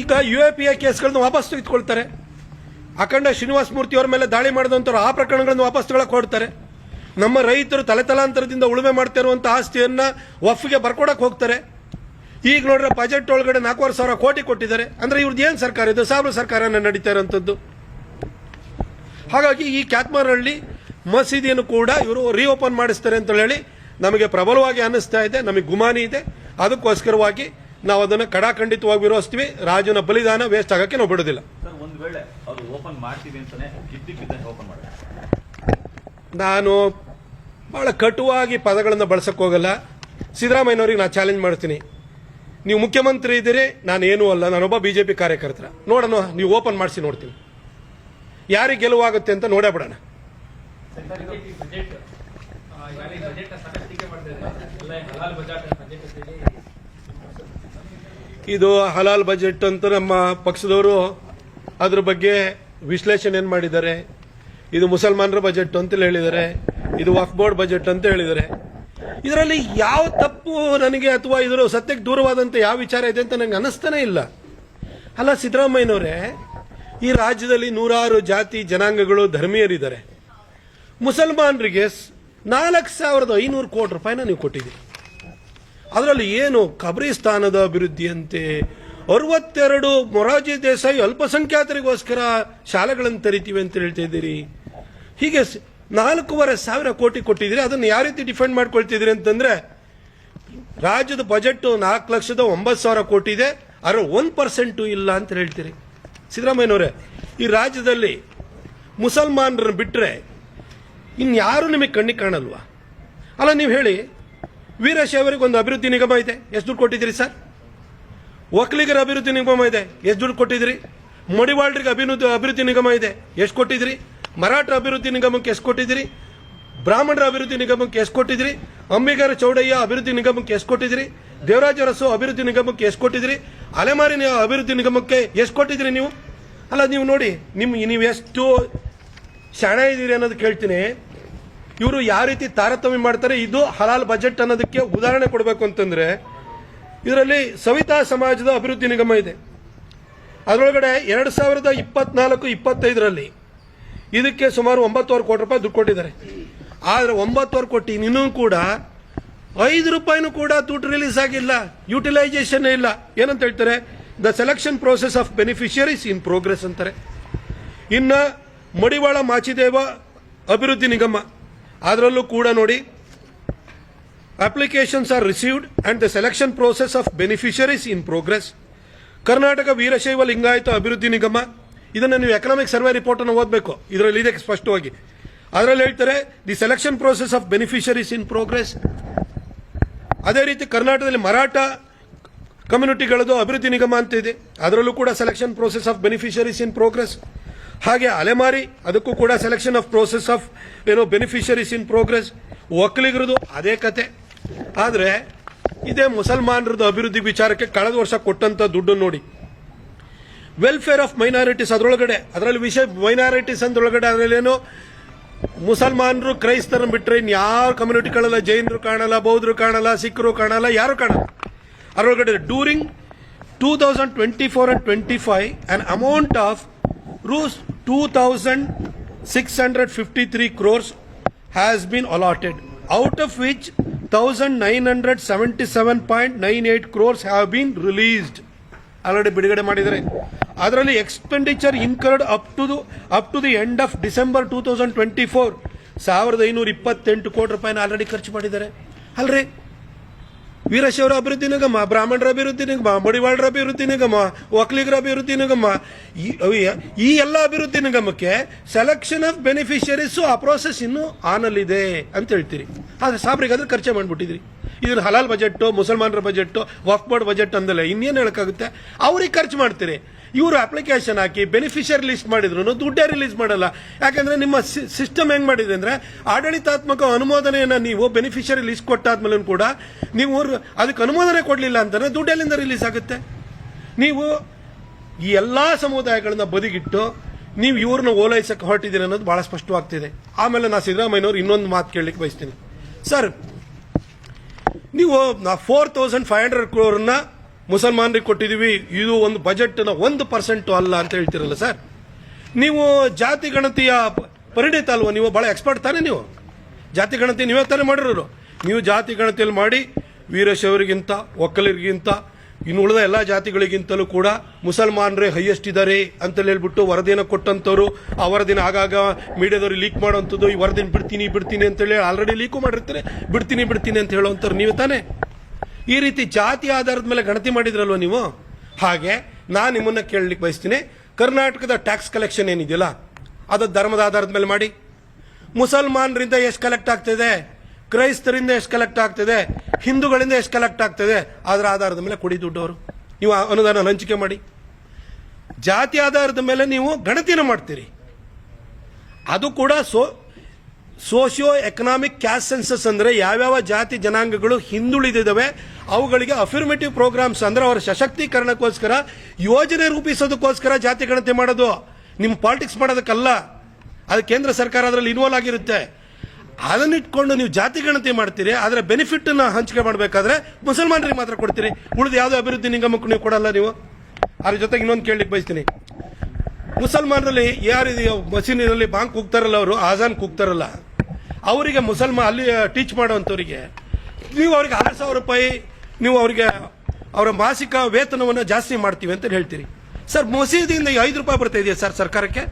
ಈಗ U A P A ಕೇಸ್ಗಳನ್ನ ವಾಪಸ್ ತೆಗೆದುಕೊಳ್ತಾರೆ. ಅಖಂಡ ಶ್ರೀನಿವಾಸ ಮೂರ್ತಿ ಅವರ ಮೇಲೆ ದಾಳಿ ಮಾಡಿದಂಥವ್ರು ಆ ಪ್ರಕರಣಗಳನ್ನು ವಾಪಸ್ ತಗೊಳಕ್ಕೆ ಹೊಡ್ತಾರೆ ನಮ್ಮ ರೈತರು ತಲೆತಲಾಂತರದಿಂದ ಉಳುಮೆ ಮಾಡ್ತಾ ಇರುವಂಥ ಆಸ್ತಿಯನ್ನ ವಫ್ಗೆ ಬರ್ಕೊಡಕ್ಕೆ ಹೋಗ್ತಾರೆ. ಈಗ ನೋಡ್ರೆ ಬಜೆಟ್ ಒಳಗಡೆ ನಾಲ್ಕೂವರೆ ಸಾವಿರ ಕೋಟಿ ಕೊಟ್ಟಿದ್ದಾರೆ. ಅಂದ್ರೆ ಇವ್ರದ್ದು ಏನು ಸರ್ಕಾರ? ಇದು ಸಾವಿರ ಸರ್ಕಾರನ ನಡೀತಾ ಇರೋಂಥದ್ದು. ಹಾಗಾಗಿ ಈ ಕ್ಯಾತ್ಮಾರಹಳ್ಳಿ ಮಸೀದಿಯನ್ನು ಕೂಡ ಇವರು ರೀಓಪನ್ ಮಾಡಿಸ್ತಾರೆ ಅಂತ ಹೇಳಿ ನಮಗೆ ಪ್ರಬಲವಾಗಿ ಅನ್ನಿಸ್ತಾ ಇದೆ. ನಮಗೆ ಗುಮಾನಿ ಇದೆ. ಅದಕ್ಕೋಸ್ಕರವಾಗಿ ನಾವು ಅದನ್ನು ಕಡಾಖಂಡಿತವಾಗಿ ವಿರೋಧಿಸ್ತೀವಿ ರಾಜನ ಬಲಿದಾನ ವೇಸ್ಟ್ ಆಗೋಕ್ಕೆ ನಾವು ಬಿಡೋದಿಲ್ಲ. ಸರ್ ಒಂದ್ ವೇಳೆ ಅದು ಓಪನ್ ಮಾಡ್ತೀವಿ ಅಂತಾನೆ ಗಿದ್ದಿಕ್ಕಿದ್ದಂಗೆ ಓಪನ್ ಮಾಡಿ ನಾನು ಬಹಳ ಕಟುವಾಗಿ ಪದಗಳನ್ನು ಬಳಸಕ್ಕೆ ಹೋಗಲ್ಲ. ಸಿದ್ದರಾಮಯ್ಯನವ್ರಿಗೆ ನಾನು ಚಾಲೆಂಜ್ ಮಾಡ್ತೀನಿ. ನೀವು ಮುಖ್ಯಮಂತ್ರಿ ಇದ್ದೀರಿ ನಾನು ಏನೂ ಅಲ್ಲ ನಾನೊಬ್ಬ ಬಿ ಜೆ ಪಿ ಕಾರ್ಯಕರ್ತರ. ನೋಡೋಣ ನೀವು ಓಪನ್ ಮಾಡಿಸಿ ನೋಡ್ತೀನಿ. ಯಾರಿಗೆ ಗೆಲುವಾಗುತ್ತೆ ಅಂತ ನೋಡೇ ಬಿಡೋಣ. ಇದು ಹಲಾಲ್ ಬಜೆಟ್ ಅಂತ ನಮ್ಮ ಪಕ್ಷದವರು ಅದ್ರ ಬಗ್ಗೆ ವಿಶ್ಲೇಷಣೆ ಏನು ಮಾಡಿದ್ದಾರೆ? ಇದು ಮುಸಲ್ಮಾನರ ಬಜೆಟ್ ಅಂತ ಹೇಳಿದ್ದಾರೆ. ಇದು ವಫ್ ಬೋರ್ಡ್ ಬಜೆಟ್ ಅಂತ ಹೇಳಿದ್ದಾರೆ. ಇದರಲ್ಲಿ ಯಾವ ತಪ್ಪು ನನಗೆ ಅಥವಾ ಇದರ ಸತ್ಯಕ್ಕೆ ದೂರವಾದಂಥ ಯಾವ ವಿಚಾರ ಇದೆ ಅಂತ ನನಗೆ ಅನ್ನಿಸ್ತಾನೆ ಇಲ್ಲ. ಅಲ್ಲ, ಸಿದ್ದರಾಮಯ್ಯನವರೇ, ಈ ರಾಜ್ಯದಲ್ಲಿ ನೂರಾರು ಜಾತಿ ಜನಾಂಗಗಳು ಧರ್ಮೀಯರಿದ್ದಾರೆ. ಮುಸಲ್ಮಾನರಿಗೆ ನಾಲ್ಕು ಸಾವಿರದ ಐನೂರು ಕೋಟಿ ರೂಪಾಯಿನ ನೀವು ಕೊಟ್ಟಿದ್ದೀರಿ. ಅದರಲ್ಲಿ ಏನು ಕಬ್ರಿಸ್ತಾನದ ಅಭಿವೃದ್ಧಿಯಂತೆ? ಅರವತ್ತೆರಡು ಮೊರಾರ್ಜಿ ದೇಸಾಯಿ ಅಲ್ಪಸಂಖ್ಯಾತರಿಗೋಸ್ಕರ ಶಾಲೆಗಳನ್ನು ತೆರಿತೀವಿ ಅಂತ ಹೇಳ್ತಾ ಇದ್ದೀರಿ. ಹೀಗೆ ನಾಲ್ಕೂವರೆ ಸಾವಿರ ಕೋಟಿ ಕೊಟ್ಟಿದ್ದೀರಿ. ಅದನ್ನು ಯಾವ ರೀತಿ ಡಿಫೆಂಡ್ ಮಾಡ್ಕೊಳ್ತಿದ್ದೀರಿ ಅಂತಂದ್ರೆ, ರಾಜ್ಯದ ಬಜೆಟ್ ನಾಲ್ಕು ಲಕ್ಷದ ಒಂಬತ್ತು ಸಾವಿರ ಕೋಟಿ ಇದೆ. ಅದರ ಒಂದು ಪರ್ಸೆಂಟು ಇಲ್ಲ ಅಂತ ಹೇಳ್ತೀರಿ. ಸಿದ್ದರಾಮಯ್ಯನವರೇ, ಈ ರಾಜ್ಯದಲ್ಲಿ ಮುಸಲ್ಮಾನರನ್ನು ಬಿಟ್ಟರೆ ಇನ್ಯಾರೂ ನಿಮಗೆ ಕಣ್ಣಿಗೆ ಕಾಣಲ್ವಾ? ಅಲ್ಲ, ನೀವು ಹೇಳಿ ವೀರಶೈವರಿಗೆ ಒಂದು ಅಭಿವೃದ್ಧಿ ನಿಗಮ ಇದೆ. ಎಷ್ಟು ದುಡ್ಡು ಕೊಟ್ಟಿದ್ದೀರಿ ಸರ್? ಒಕ್ಕಲಿಗರ ಅಭಿವೃದ್ಧಿ ನಿಗಮ ಇದೆ. ಎಷ್ಟು ದುಡ್ಡು ಕೊಟ್ಟಿದ್ದೀರಿ? ಮಡಿವಾಳರಿಗೆ ಅಭಿವೃದ್ಧಿ ಅಭಿವೃದ್ಧಿ ನಿಗಮ ಇದೆ. ಎಷ್ಟು ಕೊಟ್ಟಿದ್ದೀರಿ? ಮರಾಠ ಅಭಿವೃದ್ಧಿ ನಿಗಮಕ್ಕೆ ಎಷ್ಟು ಕೊಟ್ಟಿದ್ದೀರಿ? ಬ್ರಾಹ್ಮಣರ ಅಭಿವೃದ್ಧಿ ನಿಗಮಕ್ಕೆ ಎಷ್ಟು ಕೊಟ್ಟಿದ್ದೀರಿ? ಅಂಬಿಗರ ಚೌಡಯ್ಯ ಅಭಿವೃದ್ಧಿ ನಿಗಮಕ್ಕೆ ಎಷ್ಟು ಕೊಟ್ಟಿದ್ದೀರಿ? ದೇವರಾಜ ಅರಸು ಅಭಿವೃದ್ಧಿ ನಿಗಮಕ್ಕೆ ಎಷ್ಟು ಕೊಟ್ಟಿದ್ದೀರಿ? ಅಲೆಮಾರಿ ಅಭಿವೃದ್ಧಿ ನಿಗಮಕ್ಕೆ ಎಷ್ಟು ಕೊಟ್ಟಿದ್ದೀರಿ ನೀವು? ಅಲ್ಲ, ನೀವು ನೋಡಿ, ನಿಮ್ ನೀವು ಎಷ್ಟು ಶಾಣ ಇದ್ದೀರಿ ಅನ್ನೋದು ಕೇಳ್ತೀನಿ. ಇವರು ಯಾವ ರೀತಿ ತಾರತಮ್ಯ ಮಾಡ್ತಾರೆ, ಇದು ಹಲಾಲ್ ಬಜೆಟ್ ಅನ್ನೋದಕ್ಕೆ ಉದಾಹರಣೆ ಕೊಡಬೇಕು ಅಂತಂದ್ರೆ, ಇದರಲ್ಲಿ ಸವಿತಾ ಸಮಾಜದ ಅಭಿವೃದ್ಧಿ ನಿಗಮ ಇದೆ. ಅದರೊಳಗಡೆ ಎರಡು ಸಾವಿರದ ಇಪ್ಪತ್ನಾಲ್ಕು, ಇಪ್ಪತ್ತೈದರಲ್ಲಿ ಇದಕ್ಕೆ ಸುಮಾರು ಒಂಬತ್ತುವರೆ ಕೋಟಿ ರೂಪಾಯಿ ದುಡ್ಡು ಕೊಟ್ಟಿದ್ದಾರೆ. ಆದರೆ ಒಂಬತ್ತುವರೆ ಕೋಟಿ ಇನ್ನೂ ಕೂಡ ಐದು ರೂಪಾಯಿನೂ ಕೂಡ ದುಡ್ಡು ರಿಲೀಸ್ ಆಗಿಲ್ಲ ಯುಟಿಲೈಸೇಷನ್ ಇಲ್ಲ. ಏನಂತ ಹೇಳ್ತಾರೆ? The selection process of beneficiaries in progress ಅಂತಾರೆ. ಇನ್ನ ಮಡಿವಾಳ ಮಾಚಿದೇವ ಅಭಿವೃದ್ಧಿ ನಿಗಮ ಅದರಲ್ಲೂ ಕೂಡ ನೋಡಿ applications are received and the selection process of beneficiaries in progress Karnataka Veerashaiva Lingayat ಅಭಿವೃದ್ಧಿ ನಿಗಮ, ಇದನ್ನು ನೀವು ಎಕನಾಮಿಕ್ ಸರ್ವೆ ರಿಪೋರ್ಟ್ ಅನ್ನು ಓದಬೇಕು. ಇದರಲ್ಲಿ ಇದೆ ಸ್ಪಷ್ಟವಾಗಿ. ಅದರಲ್ಲಿ ಹೇಳ್ತಾರೆ the selection process of beneficiaries in progress ಅದೇ ರೀತಿ ಕರ್ನಾಟಕದಲ್ಲಿ ಮರಾಠ ಕಮ್ಯುನಿಟಿಗಳದು ಅಭಿವೃದ್ಧಿ ನಿಗಮ ಅಂತ ಇದೆ. ಅದರಲ್ಲೂ ಕೂಡ selection process of beneficiaries in progress ಹಾಗೆ ಅಲೆಮಾರಿ, ಅದಕ್ಕೂ ಕೂಡ ಸೆಲೆಕ್ಷನ್ ಆಫ್ ಪ್ರೋಸೆಸ್ ಆಫ್ ಏನೋ ಬೆನಿಫಿಷರೀಸ್ ಇನ್ ಪ್ರೋಗ್ರೆಸ್ ಒಕ್ಕಲಿಗರದು ಅದೇ ಕತೆ. ಆದರೆ, ಇದೇ ಮುಸಲ್ಮಾನರದ್ದು ಅಭಿವೃದ್ಧಿ ವಿಚಾರಕ್ಕೆ ಕಳೆದ ವರ್ಷ ಕೊಟ್ಟಂತ ದುಡ್ಡು ನೋಡಿ. ವೆಲ್ಫೇರ್ ಆಫ್ ಮೈನಾರಿಟೀಸ್ ಅದರೊಳಗಡೆ, ಅದರಲ್ಲಿ ವಿಷಯ ಮೈನಾರಿಟೀಸ್ ಅಂದ್ರೊಳಗಡೆ ಅದರಲ್ಲೇನು ಮುಸಲ್ಮಾನರು ಕ್ರೈಸ್ತರನ್ನು ಬಿಟ್ಟರೆ ಇನ್ಯಾವ ಕಮ್ಯುನಿಟಿ ಕಾಣಲ್ಲ, ಜೈನರು ಕಾಣಲ್ಲ, ಬೌದ್ಧರು ಕಾಣಲ್ಲ, ಸಿಖ್ರು ಕಾಣಲ್ಲ, ಯಾರು ಕಾಣಲ್ಲ. ಅದರೊಳಗಡೆ during two thousand twenty four and twenty five an amount of rupees two thousand six hundred fifty three crores has been allotted out of which thousand nine hundred seventy seven point nine eight crores have been released already ಬಿಡುಗಡೆ ಮಾಡಿದ್ದಾರೆ. ಅದರಲ್ಲಿ expenditure incurred up to up to the end of December two thousand twenty four ಸಾವಿರದ ಐನೂರ ಇಪ್ಪತ್ತೆಂಟು ಕೋಟಿ ರೂಪಾಯಿನ already ಖರ್ಚು ಮಾಡಿದ್ದಾರೆ. ಅಲ್ರಿ ವೀರಶೈವರ ಅಭಿವೃದ್ಧಿ ನಿಗಮ, ಬ್ರಾಹ್ಮಣರ ಅಭಿವೃದ್ಧಿ ನಿಗಮ, ಮಡಿವಾಳರ ಅಭಿವೃದ್ಧಿ ನಿಗಮ ಒಕ್ಕಲಿಗರ ಅಭಿವೃದ್ಧಿ ನಿಗಮ, ಈ- ಎಲ್ಲ ಅಭಿವೃದ್ಧಿ ನಿಗಮಕ್ಕೆ ಸೆಲೆಕ್ಷನ್ ಆಫ್ ಬೆನಿಫಿಷರೀಸು ಆ ಪ್ರೋಸೆಸ್ ಇನ್ನೂ ಆನಲ್ಲಿದೆ ಅಂತ ಹೇಳ್ತೀರಿ. ಆದರೆ ಸಾಬ್ರಿಗಾದ್ರೆ ಖರ್ಚೆ ಮಾಡಿಬಿಟ್ಟಿದ್ರಿ. ಇದನ್ನು ಹಲಾಲ್ ಬಜೆಟ್ ಮುಸಲ್ಮಾನರ ಬಜೆಟ್ ವಫ್ ಬೋರ್ಡ್ ಬಜೆಟ್ ಅಂದಲ್ಲ ಇನ್ನೇನು ಹೇಳಕ್ಕಾಗುತ್ತೆ? ಅವ್ರಿಗೆ ಖರ್ಚು ಮಾಡ್ತೀರಿ. ಇವರು ಅಪ್ಲಿಕೇಶನ್ ಹಾಕಿ ಬೆನಿಫಿಷಿಯರ್ ಲಿಸ್ಟ್ ಮಾಡಿದ್ರು ದುಡ್ಡೇ ರಿಲೀಸ್ ಮಾಡಲ್ಲ. ಯಾಕಂದ್ರೆ ನಿಮ್ಮ ಸಿಸ್ಟಮ್ ಹೆಂಗ್ ಮಾಡಿದೆ ಅಂದ್ರೆ ಆಡಳಿತಾತ್ಮಕ ಅನುಮೋದನೆಯನ್ನ ನೀವು ಬೆನಿಫಿಷಿಯರಿ ಲಿಸ್ಟ್ ಕೊಟ್ಟಾದ್ಮೇಲೆ ಕೂಡ ನೀವು ಅದಕ್ಕೆ ಅನುಮೋದನೆ ಕೊಡಲಿಲ್ಲ ಅಂತಂದ್ರೆ ದುಡ್ಡೆಲ್ಲಿಂದ ರಿಲೀಸ್ ಆಗುತ್ತೆ. ನೀವು ಈ ಎಲ್ಲಾ ಸಮುದಾಯಗಳನ್ನ ಬದಿಗಿಟ್ಟು ನೀವು ಇವ್ರನ್ನ ಓಲೈಸಕ್ಕೆ ಹೊರಟಿದ್ದೀರಿ ಅನ್ನೋದು ಬಹಳ ಸ್ಪಷ್ಟವಾಗ್ತಿದೆ. ಆಮೇಲೆ ನಾ ಸಿದ್ದರಾಮಯ್ಯನವ್ರು ಇನ್ನೊಂದು ಮಾತು ಕೇಳಲಿಕ್ಕೆ ಬಯಸ್ತೀನಿ. ಸರ್, ನೀವು ಫೋರ್ ತೌಸಂಡ್ ಫೈವ್ ಹಂಡ್ರೆಡ್ ಕ್ರೋರ್ನ ಮುಸಲ್ಮಾನರಿಗೆ ಕೊಟ್ಟಿದ್ದೀವಿ, ಇದು ಒಂದು ಬಜೆಟ್ನ ಒಂದು ಪರ್ಸೆಂಟ್ ಅಲ್ಲ ಅಂತ ಹೇಳ್ತಿರಲ್ಲ ಸರ್. ನೀವು ಜಾತಿ ಗಣತಿಯ ಪರಿಣಿತ ಅಲ್ವ? ನೀವು ಬಹಳ ಎಕ್ಸ್ಪರ್ಟ್ ತಾನೇ ನೀವು? ಜಾತಿ ಗಣತಿ ನೀವೇ ತಾನೇ ಮಾಡಿರೋರು. ನೀವು ಜಾತಿ ಗಣತಿಯಲ್ಲಿ ಮಾಡಿ ವೀರಶೈವರಿಗಿಂತ ಒಕ್ಕಲಿರಿಗಿಂತ ಇನ್ನು ಉಳಿದ ಎಲ್ಲ ಜಾತಿಗಳಿಗಿಂತಲೂ ಕೂಡ ಮುಸಲ್ಮಾನರೇ ಹೈಯೆಸ್ಟ್ ಇದ್ದಾರೆ ಅಂತ ಹೇಳ್ಬಿಟ್ಟು ವರದಿನ ಕೊಟ್ಟಂತವ್ರು ಆ ವರದಿನ ಆಗಾಗ ಮೀಡಿಯಾದವ್ರಿಗೆ ಲೀಕ್ ಮಾಡುವಂಥದ್ದು, ಈ ವರದಿನ ಬಿಡ್ತೀನಿ ಬಿಡ್ತೀನಿ ಅಂತೇಳಿ ಆಲ್ರೆಡಿ ಲೀಕು ಮಾಡಿರ್ತಾರೆ. ಬಿಡ್ತೀನಿ ಬಿಡ್ತೀನಿ ಅಂತ ಹೇಳುವಂಥವ್ರು ನೀವು ತಾನೇ? ಈ ರೀತಿ ಜಾತಿ ಆಧಾರದ ಮೇಲೆ ಗಣತಿ ಮಾಡಿದ್ರಲ್ವ ನೀವು? ಹಾಗೆ ನಾನು ನಿಮ್ಮನ್ನ ಕೇಳಲಿಕ್ಕೆ ಬಯಸ್ತೀನಿ. ಕರ್ನಾಟಕದ ಟ್ಯಾಕ್ಸ್ ಕಲೆಕ್ಷನ್ ಏನಿದೆಯಲ್ಲ, ಅದು ಧರ್ಮದ ಆಧಾರದ ಮೇಲೆ ಮಾಡಿ. ಮುಸಲ್ಮಾನರಿಂದ ಎಷ್ಟು ಕಲೆಕ್ಟ್ ಆಗ್ತಿದೆ? ಕ್ರೈಸ್ತರಿಂದ ಎಷ್ಟು ಕಲೆಕ್ಟ್ ಆಗ್ತಿದೆ? ಹಿಂದೂಗಳಿಂದ ಎಷ್ಟು ಕಲೆಕ್ಟ್ ಆಗ್ತದೆ? ಅದರ ಆಧಾರದ ಮೇಲೆ ಕೊಡಿ ದುಡ್ಡವರು. ನೀವು ಅನುದಾನ ಹಂಚಿಕೆ ಮಾಡಿ. ಜಾತಿ ಆಧಾರದ ಮೇಲೆ ನೀವು ಗಣತಿನ ಮಾಡ್ತೀರಿ. ಅದು ಕೂಡ so socio economic caste census ಅಂದರೆ ಯಾವ್ಯಾವ ಜಾತಿ ಜನಾಂಗಗಳು ಹಿಂದುಳಿದಿದ್ದಾವೆ, ಅವುಗಳಿಗೆ ಅಫಿರ್ಮೇಟಿವ್ ಪ್ರೋಗ್ರಾಮ್ಸ್ ಅಂದ್ರೆ ಅವರ ಸಶಕ್ತೀಕರಣಕ್ಕೋಸ್ಕರ, ಯೋಜನೆ ರೂಪಿಸೋದಕ್ಕೋಸ್ಕರ ಜಾತಿ ಗಣತಿ ಮಾಡೋದು. ನಿಮ್ಮ ಪಾಲಿಟಿಕ್ಸ್ ಮಾಡೋದಕ್ಕಲ್ಲ. ಅದು ಕೇಂದ್ರ ಸರ್ಕಾರ ಅದರಲ್ಲಿ ಇನ್ವಾಲ್ವ್ ಆಗಿರುತ್ತೆ. ಅದನ್ನಿಟ್ಕೊಂಡು ನೀವು ಜಾತಿ ಗಣತಿ ಮಾಡ್ತೀರಿ ಅದರ ಬೆನಿಫಿಟ್ನ ಹಂಚಿಕೆ ಮಾಡಬೇಕಾದ್ರೆ ಮುಸಲ್ಮಾನರಿಗೆ ಮಾತ್ರ ಕೊಡ್ತೀರಿ. ಉಳಿದ ಯಾವುದೇ ಅಭಿವೃದ್ಧಿ ನಿಗಮಕ್ಕೂ ನೀವು ಕೊಡಲ್ಲ ನೀವು. ಅದ್ರ ಜೊತೆಗೆ ಇನ್ನೊಂದು ಕೇಳಲಿಕ್ಕೆ ಬಯಸ್ತೀನಿ. ಮುಸಲ್ಮಾನರಲ್ಲಿ ಯಾರಿದೆಯೋ ಮಸೀನಿನಲ್ಲಿ ಬಾಂಕ್ ಕೂಗ್ತಾರಲ್ಲ ಅವರು, ಆಜಾನ್ ಕೂಗ್ತಾರಲ್ಲ. ಅವರಿಗೆ ಮುಸಲ್ಮಾನ್ ಅಲ್ಲಿ ಟೀಚ್ ಮಾಡೋವಂಥವ್ರಿಗೆ. ನೀವು ಅವ್ರಿಗೆ ಆರು ಸಾವಿರ ರೂಪಾಯಿ, ನೀವು ಅವರಿಗೆ ಅವರ ಮಾಸಿಕ ವೇತನವನ್ನು ಜಾಸ್ತಿ ಮಾಡ್ತೀವಿ ಅಂತ ಹೇಳ್ತೀರಿ. ಸರ್, ಮಸೀದಿಯಿಂದ ಐದು ರೂಪಾಯಿ ಬರ್ತಾ ಇದೆಯಾ ಸರ್ ಸರ್ಕಾರಕ್ಕೆ?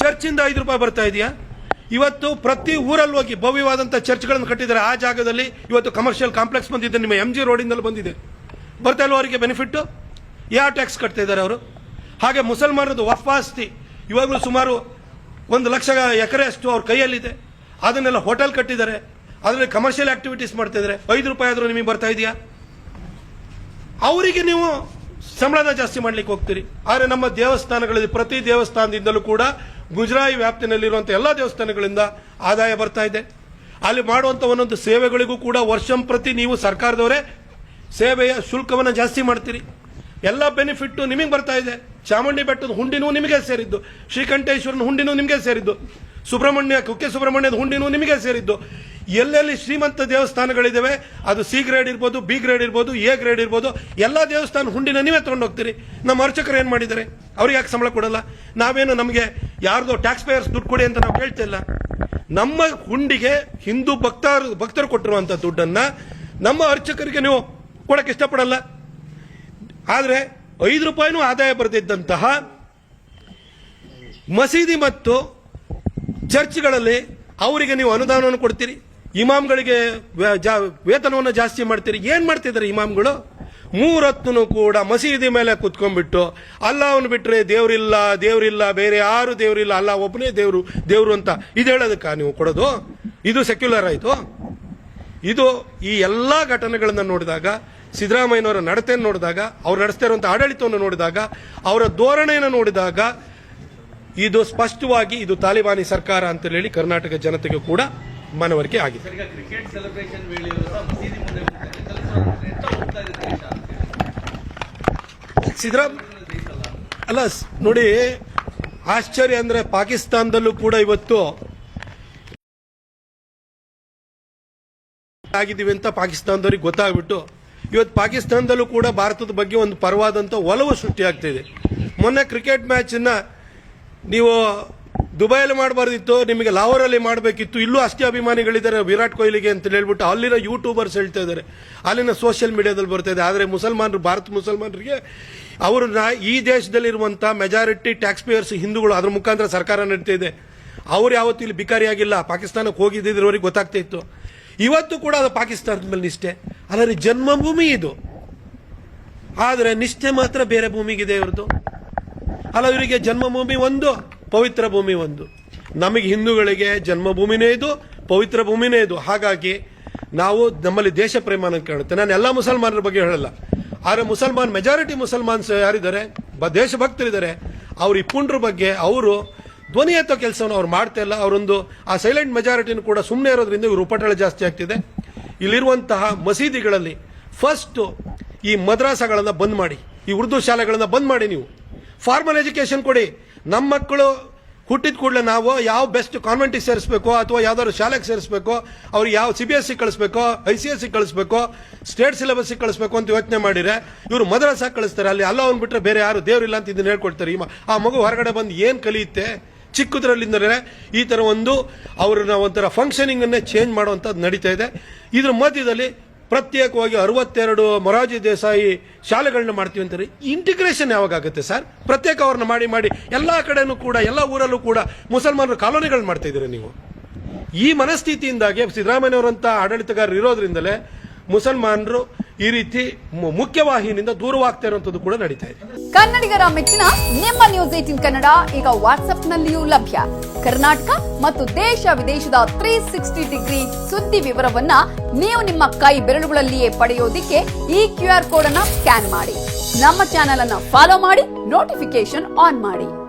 ಚರ್ಚಿಂದ ಐದು ರೂಪಾಯಿ ಬರ್ತಾ ಇದೆಯಾ? ಇವತ್ತು ಪ್ರತಿ ಊರಲ್ಲಿ ಹೋಗಿ ಭವ್ಯವಾದಂಥ ಚರ್ಚ್ಗಳನ್ನು ಕಟ್ಟಿದ್ದಾರೆ. ಆ ಜಾಗದಲ್ಲಿ ಇವತ್ತು ಕಮರ್ಷಿಯಲ್ ಕಾಂಪ್ಲೆಕ್ಸ್ ಬಂದಿದೆ, ನಿಮ್ಮ ಎಂ ಜಿ ರೋಡಿಂದಲ್ಲಿ ಬಂದಿದೆ. ಬರ್ತಾ ಇಲ್ವ ಅವರಿಗೆ ಬೆನಿಫಿಟ್ಟು ಯಾವ ಟ್ಯಾಕ್ಸ್ ಕಟ್ತಾ ಇದ್ದಾರೆ ಅವರು? ಹಾಗೆ ಮುಸಲ್ಮಾನರದು ವಫಾಸ್ತಿ. ಇವಾಗಲೂ ಸುಮಾರು ಒಂದು ಲಕ್ಷ ಎಕರೆ ಅಷ್ಟು ಅವ್ರ ಕೈಯಲ್ಲಿದೆ. ಅದನ್ನೆಲ್ಲ ಹೋಟೆಲ್ ಕಟ್ಟಿದ್ದಾರೆ. ಅದರಲ್ಲಿ ಕಮರ್ಷಿಯಲ್ ಆಕ್ಟಿವಿಟೀಸ್ ಮಾಡ್ತಾ ಇದ್ದಾರೆ ಐದು ರೂಪಾಯಿ ಆದರೂ ನಿಮಗೆ ಬರ್ತಾ ಇದೆಯಾ? ಅವರಿಗೆ ನೀವು ಸಂಬಳನ ಜಾಸ್ತಿ ಮಾಡ್ಲಿಕ್ಕೆ ಹೋಗ್ತೀರಿ. ಆದರೆ ನಮ್ಮ ದೇವಸ್ಥಾನಗಳಲ್ಲಿ ಪ್ರತಿ ದೇವಸ್ಥಾನದಿಂದಲೂ ಕೂಡ ಗುಜರಾಯಿ ವ್ಯಾಪ್ತಿನಲ್ಲಿರುವಂಥ ಎಲ್ಲ ದೇವಸ್ಥಾನಗಳಿಂದ ಆದಾಯ ಬರ್ತಾ ಇದೆ. ಅಲ್ಲಿ ಮಾಡುವಂಥ ಒಂದೊಂದು ಸೇವೆಗಳಿಗೂ ಕೂಡ ವರ್ಷಂ ಪ್ರತಿ ನೀವು ಸರ್ಕಾರದವರೇ ಸೇವೆಯ ಶುಲ್ಕವನ್ನು ಜಾಸ್ತಿ ಮಾಡ್ತೀರಿ. ಎಲ್ಲ ಬೆನಿಫಿಟ್ಟು ನಿಮಗೆ ಬರ್ತಾ ಇದೆ. ಚಾಮುಂಡಿ ಬೆಟ್ಟದ ಹುಂಡಿನೂ ನಿಮಗೆ ಸೇರಿದ್ದು. ಶ್ರೀಕಂಠೇಶ್ವರನ ಹುಂಡಿನೂ ನಿಮಗೆ ಸೇರಿದ್ದು. ಸುಬ್ರಹ್ಮಣ್ಯ, ಕುಕ್ಕೆ ಸುಬ್ರಹ್ಮಣ್ಯದ ಹುಂಡಿನೂ ನಿಮಗೆ ಸೇರಿದ್ದು. ಎಲ್ಲೆಲ್ಲಿ ಶ್ರೀಮಂತ ದೇವಸ್ಥಾನಗಳಿದ್ದಾವೆ ಅದು ಸಿ ಗ್ರೇಡ್ ಇರ್ಬೋದು, ಬಿ ಗ್ರೇಡ್ ಇರ್ಬೋದು, ಎ ಗ್ರೇಡ್ ಇರ್ಬೋದು, ಎಲ್ಲ ದೇವಸ್ಥಾನ ಹುಂಡಿನ ನೀವೇ ಹೋಗ್ತೀರಿ ನಮ್ಮ ಅರ್ಚಕರು ಏನು ಮಾಡಿದ್ದಾರೆ? ಅವ್ರಿಗೆ ಯಾಕೆ ಸಂಬಳ ಕೊಡಲ್ಲ? ನಾವೇನು ನಮಗೆ ಯಾರ್ದೋ ಟ್ಯಾಕ್ಸ್ ಪೇಯರ್ಸ್ ದುಡ್ಡು ಕೊಡಿ ಅಂತ ನಾವು ಹೇಳ್ತಿಲ್ಲ ನಮ್ಮ ಹುಂಡಿಗೆ ಹಿಂದೂ ಭಕ್ತರು ಭಕ್ತರು ಕೊಟ್ಟಿರುವಂಥ ದುಡ್ಡನ್ನು ನಮ್ಮ ಅರ್ಚಕರಿಗೆ ನೀವು ಕೊಡೋಕ್ಕೆ ಇಷ್ಟಪಡಲ್ಲ. ಆದರೆ ಐದು ರೂಪಾಯಿನೂ ಆದಾಯ ಬರೆದಿದ್ದಂತಹ ಮಸೀದಿ ಮತ್ತು ಚರ್ಚ್ಗಳಲ್ಲಿ ಅವರಿಗೆ ನೀವು ಅನುದಾನವನ್ನು ಕೊಡ್ತೀರಿ, ಇಮಾಮ್ಗಳಿಗೆ ವೇತನವನ್ನು ಜಾಸ್ತಿ ಮಾಡ್ತೀರಿ. ಏನು ಮಾಡ್ತಿದ್ದಾರೆ ಇಮಾಮ್ಗಳು? ಮೂರತ್ತೂ ಕೂಡ ಮಸೀದಿ ಮೇಲೆ ಕುತ್ಕೊಂಡ್ಬಿಟ್ಟು ಅಲ್ಲವನ್ನು ಬಿಟ್ಟರೆ ದೇವರಿಲ್ಲ ದೇವರಿಲ್ಲ, ಬೇರೆ ಯಾರು ದೇವರಿಲ್ಲ ಅಲ್ಲ ಒಬ್ಬನೇ ದೇವರು ದೇವರು ಅಂತ ಇದು ಹೇಳೋದಕ್ಕ ನೀವು ಕೊಡೋದು? ಇದು ಸೆಕ್ಯುಲರ್ ಆಯಿತು? ಇದು ಈ ಎಲ್ಲ ಘಟನೆಗಳನ್ನು ನೋಡಿದಾಗ ಸಿದ್ದರಾಮಯ್ಯನವರ ನಡತೆಯನ್ನು ನೋಡಿದಾಗ ಅವ್ರು ನಡೆಸ್ತಾ ಇರುವಂಥ ಆಡಳಿತವನ್ನು ನೋಡಿದಾಗ ಅವರ ಧೋರಣೆಯನ್ನು ನೋಡಿದಾಗ ಇದು ಸ್ಪಷ್ಟವಾಗಿ ಇದು ತಾಲಿಬಾನಿ ಸರ್ಕಾರ ಅಂತ ಹೇಳಿ ಕರ್ನಾಟಕ ಜನತೆಗೆ ಕೂಡ ಮನವರಿಕೆ ಆಗಿದೆ. ಸಿದ್ದರಾಮ್ ಅಲ್ಲ ನೋಡಿ ಆಶ್ಚರ್ಯ ಅಂದ್ರೆ ಪಾಕಿಸ್ತಾನದಲ್ಲೂ ಕೂಡ ಇವತ್ತು ಆಗಿದ್ದೀವಿ ಅಂತ ಪಾಕಿಸ್ತಾನದವ್ರಿಗೆ ಗೊತ್ತಾಗ್ಬಿಟ್ಟು ಇವತ್ತು ಪಾಕಿಸ್ತಾನದಲ್ಲೂ ಕೂಡ ಭಾರತದ ಬಗ್ಗೆ ಒಂದು ಪರವಾದಂಥ ಒಲವು ಸೃಷ್ಟಿಯಾಗ್ತಿದೆ ಮೊನ್ನೆ ಕ್ರಿಕೆಟ್ ಮ್ಯಾಚನ್ನು ನೀವು ದುಬೈಯಲ್ಲಿ ಮಾಡಬಾರ್ದಿತ್ತು, ನಿಮಗೆ ಲಾಹೋರಲ್ಲಿ ಮಾಡಬೇಕಿತ್ತು, ಇಲ್ಲೂ ಅಷ್ಟೇ ಅಭಿಮಾನಿಗಳಿದ್ದಾರೆ ವಿರಾಟ್ ಕೊಹ್ಲಿಗೆ ಅಂತ ಹೇಳ್ಬಿಟ್ಟು ಅಲ್ಲಿನ ಯೂಟ್ಯೂಬರ್ಸ್ ಹೇಳ್ತಾ ಇದ್ದಾರೆ. ಅಲ್ಲಿನ ಸೋಷಿಯಲ್ ಮೀಡಿಯಾದಲ್ಲಿ ಬರ್ತಾ ಇದೆ. ಆದರೆ ಮುಸಲ್ಮಾನರು, ಭಾರತ ಮುಸಲ್ಮಾನರಿಗೆ ಅವರು ಈ ದೇಶದಲ್ಲಿರುವಂಥ ಮೆಜಾರಿಟಿ ಟ್ಯಾಕ್ಸ್ ಪೇಯರ್ಸ್ ಹಿಂದೂಗಳು, ಅದರ ಮುಖಾಂತರ ಸರ್ಕಾರ ನಡೀತಾ ಇದೆ. ಅವ್ರು ಯಾವತ್ತೂ ಇಲ್ಲಿ ಬಿಕಾರಿಯಾಗಿಲ್ಲ ಪಾಕಿಸ್ತಾನಕ್ಕೆ ಹೋಗಿದ್ದಿದ್ರವರಿಗೆ ಗೊತ್ತಾಗ್ತಾ ಇತ್ತು. ಇವತ್ತು ಕೂಡ ಅದು ಪಾಕಿಸ್ತಾನದ ಮೇಲೆ ನಿಷ್ಠೆ. ಅದರ ಜನ್ಮಭೂಮಿ ಇದು. ಆದರೆ ನಿಷ್ಠೆ ಮಾತ್ರ ಬೇರೆ ಭೂಮಿಗಿದೆ ಇವ್ರದ್ದು ಅಲ್ಲ, ಇವರಿಗೆ ಜನ್ಮಭೂಮಿ ಒಂದು, ಪವಿತ್ರ ಭೂಮಿ ಒಂದು. ನಮಗೆ ಹಿಂದೂಗಳಿಗೆ ಜನ್ಮಭೂಮಿನೇ ಇದು, ಪವಿತ್ರ ಭೂಮಿನೇ ಇದು. ಹಾಗಾಗಿ ನಾವು ನಮ್ಮಲ್ಲಿ ದೇಶ ಪ್ರೇಮ ಅನ್ನೋದು ಕಾಣುತ್ತೆ ನಾನು ಎಲ್ಲ ಮುಸಲ್ಮಾನರ ಬಗ್ಗೆ ಹೇಳಲ್ಲ. ಆದರೆ ಮುಸಲ್ಮಾನ್ ಮೆಜಾರಿಟಿ ಮುಸಲ್ಮಾನ್ಸ್ ಯಾರಿದ್ದಾರೆ? ಬ, ದೇಶಭಕ್ತರಿದ್ದಾರೆ. ಅವರು ಈ ಪುಂಡ್ರ ಬಗ್ಗೆ ಅವರು ಧ್ವನಿ ಎತ್ತೋ ಕೆಲಸವನ್ನು ಅವ್ರು ಮಾಡ್ತಾ ಇಲ್ಲ. ಅವರೊಂದು ಆ ಸೈಲೆಂಟ್ ಮೆಜಾರಿಟಿನೂ ಕೂಡ ಸುಮ್ಮನೆ ಇರೋದ್ರಿಂದ ಇವರು ಉಪಟಳ ಜಾಸ್ತಿ ಆಗ್ತಿದೆ. ಇಲ್ಲಿರುವಂತಹ ಮಸೀದಿಗಳಲ್ಲಿ ಫಸ್ಟು ಈ ಮದ್ರಾಸಗಳನ್ನು ಬಂದ್ ಮಾಡಿ, ಈ ಉರ್ದು ಶಾಲೆಗಳನ್ನು ಬಂದ್ ಮಾಡಿ ನೀವು. ಫಾರ್ಮಲ್ ಎಜುಕೇಷನ್ ಕೊಡಿ. ನಮ್ಮ ಮಕ್ಕಳು ಹುಟ್ಟಿದ ಕೂಡಲೇ ನಾವು ಯಾವ ಬೆಸ್ಟ್ ಕಾನ್ವೆಂಟಿಗೆ ಸೇರಿಸ್ಬೇಕೋ ಅಥವಾ ಯಾವ್ದಾದ್ರು ಶಾಲೆಗೆ ಸೇರಿಸ್ಬೇಕೋ, ಅವ್ರಿಗೆ ಯಾವ ಸಿ ಬಿ ಎಸ್ ಸಿ ಕಳಿಸ್ಬೇಕೋ ಐ ಸಿ ಎಸ್ ಸಿ ಕಳಿಸ್ಬೇಕೋ ಸ್ಟೇಟ್ ಸಿಲೆಬಸ್ಸಿಗೆ ಕಳಿಸ್ಬೇಕು ಅಂತ ಯೋಚನೆ ಮಾಡಿದ್ರೆ, ಇವರು ಮದ್ರಾಸಾಗಿ ಕಳಿಸ್ತಾರೆ. ಅಲ್ಲಿ ಅಲ್ಲ ಅವ್ನು ಬಿಟ್ಟರೆ ಬೇರೆ ಯಾರು ದೇವ್ರಿಲ್ಲ ಅಂತ ಇದನ್ನ ಹೇಳ್ಕೊಡ್ತಾರೆ. ಈ ಆ ಮಗು ಹೊರಗಡೆ ಬಂದು ಏನು ಕಲಿಯುತ್ತೆ? ಚಿಕ್ಕದ್ರಲ್ಲಿಂದರೆ ಈ ಥರ ಒಂದು ಅವ್ರನ್ನ ಒಂಥರ ಫಂಕ್ಷನಿಂಗನ್ನೇ ಚೇಂಜ್ ಮಾಡುವಂಥದ್ದು ನಡೀತಾ ಇದೆ. ಇದ್ರ ಮಧ್ಯದಲ್ಲಿ ಪ್ರತ್ಯೇಕವಾಗಿ ಅರವತ್ತೆರಡು ಮೊರಾಜಿ ದೇಸಾಯಿ ಶಾಲೆಗಳನ್ನ ಮಾಡ್ತೀವಿ ಅಂತಾರೆ. ಇಂಟಿಗ್ರೇಷನ್ ಯಾವಾಗ ಆಗುತ್ತೆ ಸರ್ ಪ್ರತ್ಯೇಕ ಅವ್ರನ್ನ ಮಾಡಿ ಮಾಡಿ ಎಲ್ಲ ಕಡೆನೂ ಕೂಡ, ಎಲ್ಲ ಊರಲ್ಲೂ ಕೂಡ ಮುಸಲ್ಮಾನರು ಕಾಲೋನಿಗಳನ್ನ ಮಾಡ್ತಾ ಇದ್ದೀರಿ ನೀವು? ಈ ಮನಸ್ಥಿತಿಯಿಂದಾಗಿ ಸಿದ್ದರಾಮಯ್ಯವರಂತ ಆಡಳಿತಗಾರರು ಇರೋದ್ರಿಂದಲೇ ಮುಸಲ್ಮಾನರು ಈ ರೀತಿ ಮು- ಮುಖ್ಯವಾಹಿನಿಯಿಂದ ದೂರವಾಗ್ತಾ ಇರುವಂತದ್ದು ಕೂಡ ನಡೀತಾ ಇದೆ. ಕನ್ನಡಿಗರ ಮೆಚ್ಚಿನ ನಿಮ್ಮ ನ್ಯೂಸ್ ಏಟಿನ್ ಕನ್ನಡ ಈಗ ವಾಟ್ಸ್ಆಪ್ನಲ್ಲಿಯೂ ಲಭ್ಯ. ಕರ್ನಾಟಕ ಮತ್ತು ದೇಶ ವಿದೇಶದ ತ್ರೀ ಸಿಕ್ಸ್ಟಿ ಡಿಗ್ರಿ ಸುದ್ದಿ ವಿವರವನ್ನ ನೀವು ನಿಮ್ಮ ಕೈ ಬೆರಳುಗಳಲ್ಲಿಯೇ ಪಡೆಯೋದಿಕ್ಕೆ ಈ ಕ್ಯೂ ಆರ್ ಕೋಡ್ ಅನ್ನ ಸ್ಕ್ಯಾನ್ ಮಾಡಿ. ನಮ್ಮ ಚಾನೆಲ್ ಅನ್ನ ಫಾಲೋ ಮಾಡಿ ನೋಟಿಫಿಕೇಶನ್ ಆನ್ ಮಾಡಿ.